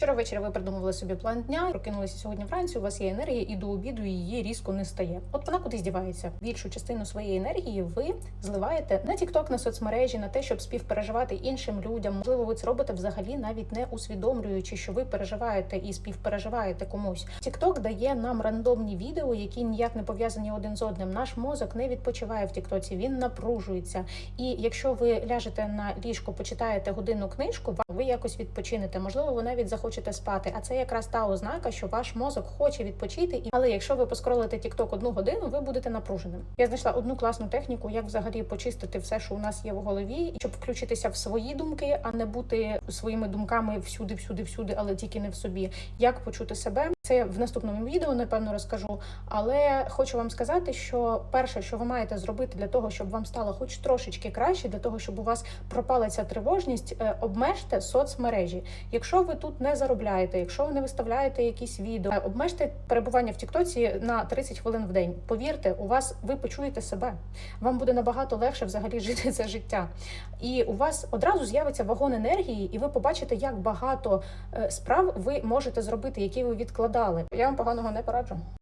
Вчора ввечері ви придумували собі план дня, прокинулися сьогодні вранці. У вас є енергія, і до обіду її різко не стає. От вона кудись дівається. Більшу частину своєї енергії ви зливаєте на TikTok, на соцмережі, на те, щоб співпереживати іншим людям. Можливо, ви це робите взагалі навіть не усвідомлюючи, що ви переживаєте і співпереживаєте комусь. TikTok дає нам рандомні відео, які ніяк не пов'язані один з одним. Наш мозок не відпочиває в Тіктоці, він напружується. І якщо ви ляжете на ліжко, почитаєте годинну книжку, ви якось відпочинете. Можливо, ви навіть захочете спати. А це якраз та ознака, що ваш мозок хоче відпочити. Але якщо ви поскролите TikTok одну годину, ви будете напруженим. Я знайшла одну класну техніку, як взагалі почистити все, що у нас є в голові, щоб включитися в свої думки, а не бути своїми думками всюди, всюди, всюди, але тільки не в собі. Як почути себе? Це в наступному відео, напевно, розкажу. Але хочу вам сказати, що перше, що ви маєте зробити для того, щоб вам стало хоч трошечки краще, для того, щоб у вас пропала ця тривожність, е, обмежте соцмережі. Якщо ви тут не заробляєте, якщо ви не виставляєте якісь відео, е, обмежте перебування в Тіктоці на 30 хвилин в день. Повірте, у вас ви почуєте себе. Вам буде набагато легше взагалі жити це життя. І у вас одразу з'явиться вагон енергії, і ви побачите, як багато е, справ ви можете зробити, які ви відкладали. Я вам поганого не пораджу.